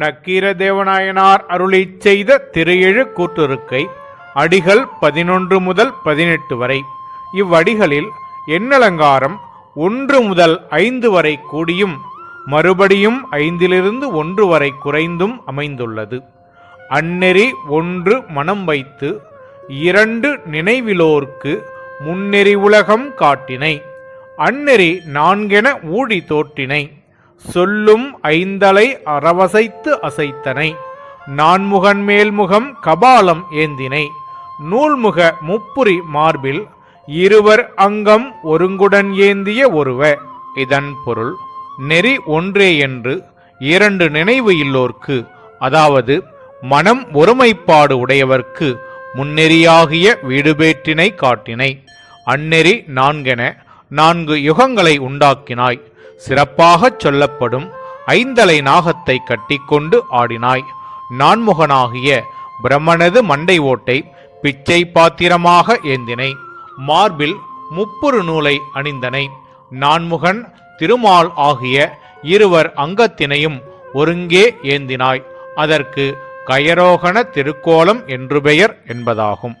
நக்கீர தேவநாயனார் அருளிச் செய்த திரையெழு கூற்றுருக்கை அடிகள் பதினொன்று முதல் பதினெட்டு வரை. இவ்வடிகளில் எண்ணலங்காரம் ஒன்று முதல் ஐந்து வரை கூடியும் மறுபடியும் ஐந்திலிருந்து ஒன்று வரை குறைந்தும் அமைந்துள்ளது. அந்நெறி ஒன்று மனம் வைத்து இரண்டு நினைவிலோர்க்கு முன்னெறி உலகம் காட்டினை அந்நெறி நான்கென ஊழி தோற்றினை. சொல்லும் ஐந்தலை அறவசைத்து அசைத்தனை. நான்முகன் மேல்முகம் கபாலம் ஏந்தினை. நூல்முக முப்புரி மார்பில் இருவர் அங்கம் ஒருங்குடன் ஏந்திய ஒருவ. இதன் பொருள் நெறி ஒன்றே என்று இரண்டு நினைவு இல்லோர்க்கு. அதாவது மனம் ஒருமைப்பாடு உடையவர்க்கு முன்னெறியாகிய வீடுபேற்றினை காட்டினை. அந்நெறி நான்கென நான்கு யுகங்களை உண்டாக்கினாய். சிறப்பாகச் சொல்லப்படும் ஐந்தலை நாகத்தை கட்டிக்கொண்டு ஆடினாய். நான்முகனாகிய பிரம்மனது மண்டை ஓட்டை பிச்சை பாத்திரமாக ஏந்தினை. மார்பில் முப்புரு நூலை அணிந்தனை. நான்முகன் திருமால் ஆகிய இருவர் அங்கத்தினையும் ஒருங்கே ஏந்தினாய். அதற்கு கயரோகண திருக்கோலம் என்று பெயர் என்பதாகும்.